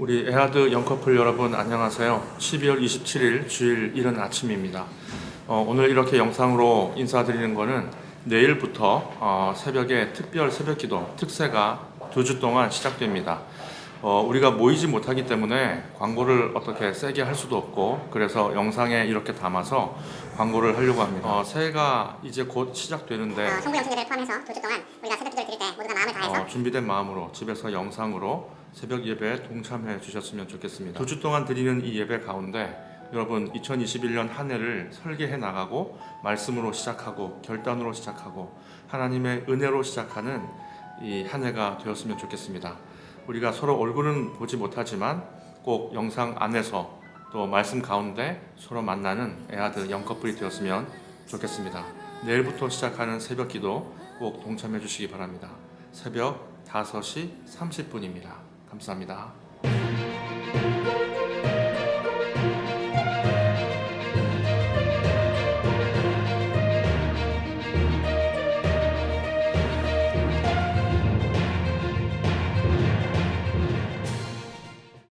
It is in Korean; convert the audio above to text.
에하드 영커플 여러분 안녕하세요. 12월 27일 주일 이른 아침입니다. 어, 오늘 이렇게 영상으로 인사드리는 거는 내일부터 어, 새벽에 특별 새벽기도 특세가 두 주 동안 시작됩니다. 어, 우리가 모이지 못하기 때문에 광고를 어떻게 세게 할 수도 없고 그래서 영상에 이렇게 담아서 광고를 하려고 합니다. 어, 새해가 이제 곧 시작되는데 어, 성부 영신제를 포함해서 두 주 동안 우리가 준비된 마음으로 집에서 영상으로 새벽 예배에 동참해 주셨으면 좋겠습니다. 두 주 동안 드리는 이 예배 가운데 여러분 2021년 한 해를 설계해 나가고 말씀으로 시작하고 결단으로 시작하고 하나님의 은혜로 시작하는 이 한 해가 되었으면 좋겠습니다. 우리가 서로 얼굴은 보지 못하지만 꼭 영상 안에서 또 말씀 가운데 서로 만나는 애아들 영커플이 되었으면 좋겠습니다. 내일부터 시작하는 새벽 기도 꼭 동참해 주시기 바랍니다. 새벽 5시 30분입니다. 감사합니다.